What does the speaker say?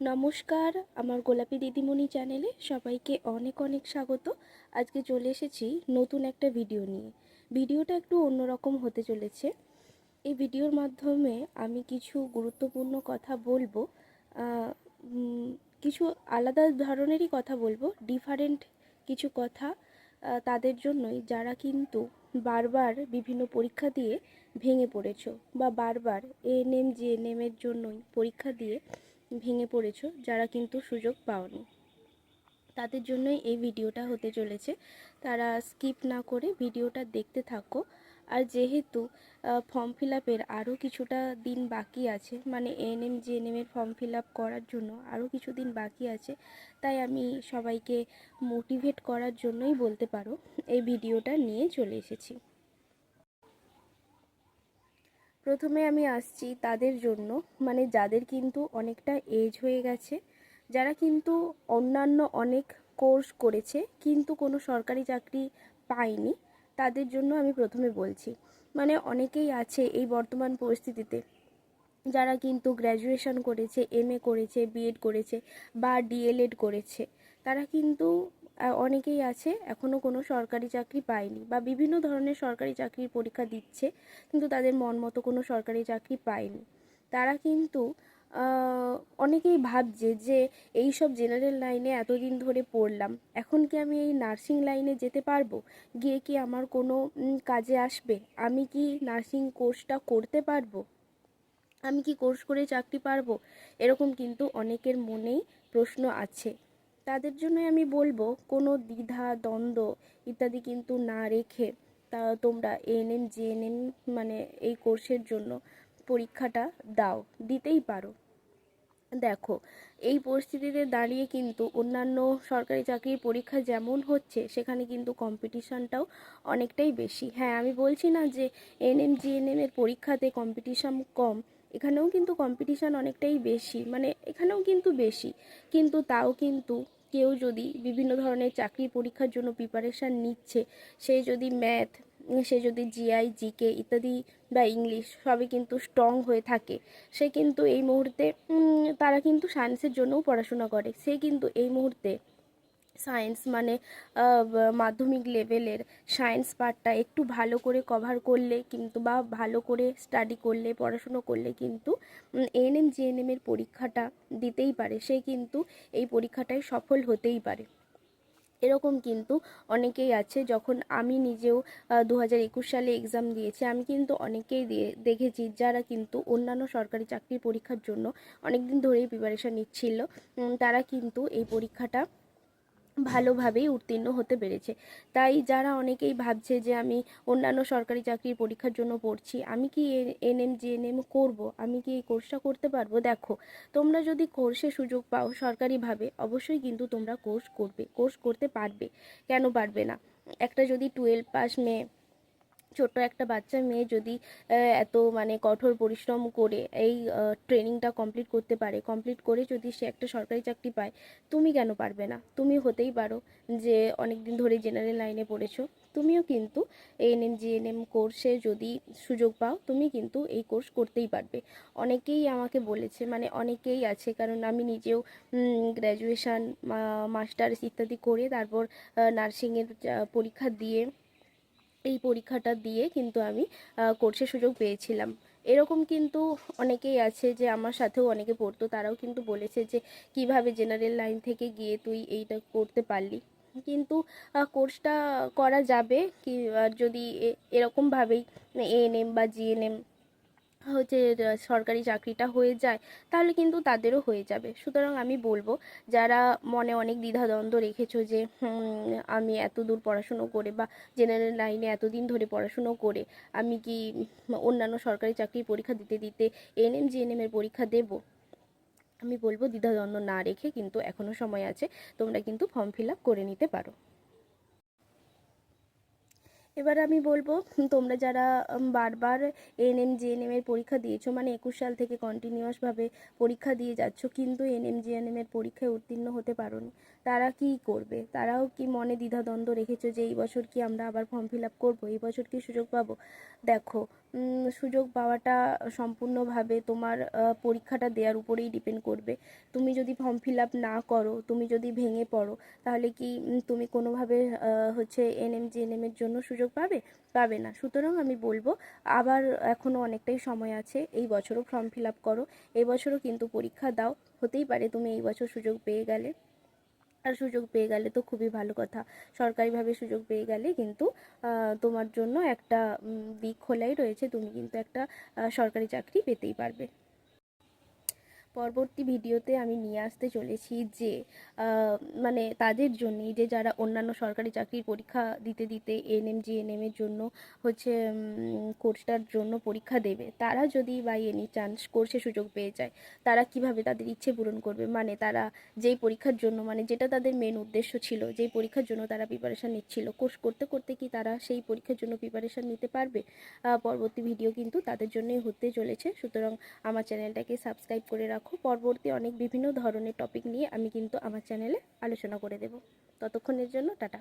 নমস্কার, আমার গোলাপি দিদিমণি চ্যানেলে সবাইকে অনেক অনেক স্বাগত। আজকে চলে এসেছি নতুন একটা ভিডিও নিয়ে। ভিডিওটা একটু অন্যরকম হতে চলেছে। এই ভিডিওর মাধ্যমে আমি কিছু গুরুত্বপূর্ণ কথা বলব কিছু আলাদা ধরনেরই কথা বলব ডিফারেন্ট কিছু কথা তাদের জন্যই। যারা কিন্তু বারবার বিভিন্ন পরীক্ষা দিয়ে ভেঙে পড়েছো বা বারবার এএনএম এর জন্যই পরীক্ষা দিয়ে ভেঙে পড়েছো, যারা কিন্তু সুযোগ পাওনি। তাদের জন্যই এই ভিডিওটা হতে চলেছে। তারা স্কিপ না করে ভিডিওটা দেখতে থাকো। আর যেহেতু ফর্ম ফিল আপের আরও কিছুটা দিন বাকি আছে মানে এএনএম জিএনএম এর ফর্ম ফিল আপ করার জন্য আরও কিছু দিন বাকি আছে, তাই আমি সবাইকে মোটিভেট করার জন্যই বলতে পারো, এই ভিডিওটা নিয়ে চলে এসেছি। প্রথমে আমি আসছি তাদের জন্য। মানে যাদের কিন্তু অনেকটা এজ হয়ে গেছে, যারা কিন্তু অন্যান্য অনেক কোর্স করেছে, কিন্তু কোনো সরকারি চাকরি পায়নি, তাদের জন্য আমি প্রথমে বলছি। মানে অনেকেই আছে এই বর্তমান পরিস্থিতিতে, যারা কিন্তু গ্র্যাজুয়েশন করেছে এমএ করেছে বিএড করেছে বা ডিএলএড করেছে, তারা কিন্তু অনেকেই আছে এখনও কোনো সরকারি চাকরি পায়নি বা বিভিন্ন ধরনের সরকারি চাকরির পরীক্ষা দিচ্ছে, কিন্তু তাদের মন মতো কোনো সরকারি চাকরি পায়নি। তারা কিন্তু অনেকেই ভাবছে যে এই সব জেনারেল লাইনে এতদিন ধরে পড়লাম, এখন কি আমি এই নার্সিং লাইনে যেতে পারব? গিয়ে কি আমার কোনো কাজে আসবে? আমি কি নার্সিং কোর্সটা করতে পারব? আমি কি কোর্স করে চাকরি পারব? এরকম কিন্তু অনেকের মনেই প্রশ্ন আছে। তাদের জন্যই আমি বলব, কোনো দ্বিধা, দ্বন্দ্ব ইত্যাদি কিন্তু না রেখে তা তোমরা এএনএম জিএনএম মানে এই কোর্সের জন্য পরীক্ষাটা দাও, দিতেই পারো। দেখো, এই পরিস্থিতিতে দাঁড়িয়ে কিন্তু অন্যান্য সরকারি চাকরির পরীক্ষা যেমন হচ্ছে, সেখানে কিন্তু কম্পিটিশনটাও অনেকটাই বেশি। হ্যাঁ আমি বলছি না যে এনএম জিএনএম এর পরীক্ষাতে কম্পিটিশন কম এখানেও কিন্তু কম্পিটিশান অনেকটাই বেশি মানে এখানেও কিন্তু বেশি। কিন্তু তাও কিন্তু কেউ যদি বিভিন্ন ধরনের চাকরির পরীক্ষার জন্য প্রিপারেশান নিচ্ছে, সে যদি ম্যাথ সে যদি জিআই জিকে ইত্যাদি বা ইংলিশ সবই কিন্তু স্ট্রং হয়ে থাকে, সে কিন্তু এই মুহূর্তে তারা কিন্তু সায়েন্সের জন্যও পড়াশোনা করে। সে কিন্তু এই মুহূর্তে সায়েন্স মানে মাধ্যমিক লেভেলের সায়েন্স পার্টটা একটু ভালো করে কভার করলে কিন্তু বা ভালো করে স্টাডি করলে, পড়াশুনো করলে কিন্তু এএনএম জিএনএম এর পরীক্ষাটা দিতেই পারে। সে কিন্তু এই পরীক্ষাটায় সফল হতেই পারে। এরকম কিন্তু অনেকেই আছে, যখন আমি নিজেও দু হাজার একুশ সালে এক্সাম দিয়েছি, আমি কিন্তু অনেকেই দিয়ে, দেখেছি যারা কিন্তু অন্যান্য সরকারি চাকরির পরীক্ষার জন্য অনেক দিন ধরেই প্রিপারেশান নিচ্ছিল। তারা কিন্তু এই পরীক্ষাটা ভালোভাবেই উত্তীর্ণ হতে পেরেছে। তাই যারা অনেকেই ভাবছে যে আমি অন্যান্য সরকারি চাকরির পরীক্ষার জন্য পড়ছি, আমি কি N M G N M করব? আমি কি এই কোর্সটা করতে পারব? দেখো, তোমরা যদি কোর্সে সুযোগ পাও সরকারিভাবে, অবশ্যই কিন্তু তোমরা কোর্স করবে কোর্স করতে পারবে। কেন পারবে না? একটা যদি টুয়েলভ পাস মেয়ে ছোট্ট একটা বাচ্চা মেয়ে যদি এত মানে কঠোর পরিশ্রম করে এই ট্রেনিংটা কমপ্লিট করতে পারে কমপ্লিট করে যদি সে একটা সরকারি চাকরি পায়, তুমি কেন পারবে না? তুমি হতেই পারো যে অনেক দিন ধরে জেনারেল লাইনে পড়েছো। তুমিও কিন্তু এএনএম জিএনএম কোর্সে যদি সুযোগ পাও, তুমি কিন্তু এই কোর্স করতেই পারবে। অনেকেই আমাকে বলেছে মানে অনেকেই আছে, কারণ আমি নিজেও গ্র্যাজুয়েশান মাস্টার্স ইত্যাদি করে তারপর নার্সিংয়ের পরীক্ষা দিয়ে এই পরীক্ষাটা দিয়ে কিন্তু আমি কোর্সের সুযোগ পেয়েছিলাম। এরকম কিন্তু অনেকেই আছে যে আমার সাথেও অনেকে পড়তো, তারাও কিন্তু বলেছে যে কীভাবে জেনারেল লাইন থেকে গিয়ে তুই এইটা করতে পারলি। কিন্তু কোর্সটা করা যাবে কি যদি এরকমভাবেই এএনএম বা জিএনএম হচ্ছে সরকারি চাকরিটা হয়ে যায়, তাহলে কিন্তু তাদেরও হয়ে যাবে। সুতরাং আমি বলব, যারা মনে অনেক দ্বিধাদ্বন্দ্ব রেখেছো যে আমি এত দূর পড়াশুনো করে বা জেনারেল লাইনে এতদিন ধরে পড়াশুনো করে, আমি কি অন্যান্য সরকারি চাকরির পরীক্ষা দিতে দিতে এনএম জিএনএম এর পরীক্ষা দেব? আমি বলব, দ্বিধাদ্বন্দ্ব না রেখে কিন্তু এখনও সময় আছে, তোমরা কিন্তু ফর্ম ফিল আপ করে নিতে পারো। এবার আমি বলব তোমরা যারা বারবার এনএম এম এর পরীক্ষা দিয়েছ মানে একুশ সাল থেকে কন্টিনিউয়াসভাবে পরীক্ষা দিয়ে যাচ্ছ, কিন্তু এনএম জিএনএমের পরীক্ষায় উত্তীর্ণ হতে পারোনি। তারা কি করবে? তারাও কি মনে দ্বিধাদ্বন্দ্ব রেখেছো যে এই বছর কি আমরা আবার ফর্ম ফিল আপ করব? এই বছর কি সুযোগ পাবো? দেখো সুযোগ পাওয়াটা সম্পূর্ণভাবে তোমার পরীক্ষাটা দেওয়ার উপরেই ডিপেন্ড করবে। তুমি যদি ফর্ম ফিল আপ না করো, তুমি যদি ভেঙে পড়ো, তাহলে কি তুমি কোনোভাবে হচ্ছে এনএম জিএনএম এর জন্য সুযোগ পাবে? পাবে না। সুতরাং আমি বলব, আবার এখনও অনেকটাই সময় আছে, এই বছরও ফর্ম ফিল আপ করো। এবছরও কিন্তু পরীক্ষা দাও, হতেই পারে তুমি এই বছর সুযোগ পেয়ে গেলে। আর সুযোগ পেয়ে গেলে তো খুবই ভালো কথা। সরকারিভাবে সুযোগ পেয়ে গেলে কিন্তু তোমার জন্য একটা দিক খোলাই রয়েছে। তুমি কিন্তু একটা সরকারি চাকরি পেতেই পারবে। পরবর্তী ভিডিওতে আমি নিয়ে আসতে চলেছি যে মানে তাদের জন্যই যে যারা অন্যান্য সরকারি চাকরির পরীক্ষা দিতে দিতে এন এম এনএম, জিএনএম এর জন্য হচ্ছে কোর্সটার জন্য পরীক্ষা দেবে, তারা যদি বাই এনি চান্স কোর্সে সুযোগ পেয়ে যায়, তারা কীভাবে তাদের ইচ্ছে পূরণ করবে? মানে তারা যেই পরীক্ষার জন্য মানে যেটা তাদের মেন উদ্দেশ্য ছিল, যেই পরীক্ষার জন্য তারা প্রিপারেশান নিচ্ছিল কোর্স করতে করতে কি তারা সেই পরীক্ষার জন্য প্রিপারেশান নিতে পারবে? পরবর্তী ভিডিও কিন্তু তাদের জন্যই হতে চলেছে, সুতরাং আমার চ্যানেলটাকে সাবস্ক্রাইব করে রাখো। পরবর্তী অনেক বিভিন্ন ধরনের টপিক নিয়ে আমি কিন্তু আমার চ্যানেলে আলোচনা করে দেব। ততক্ষণের জন্য টাটা।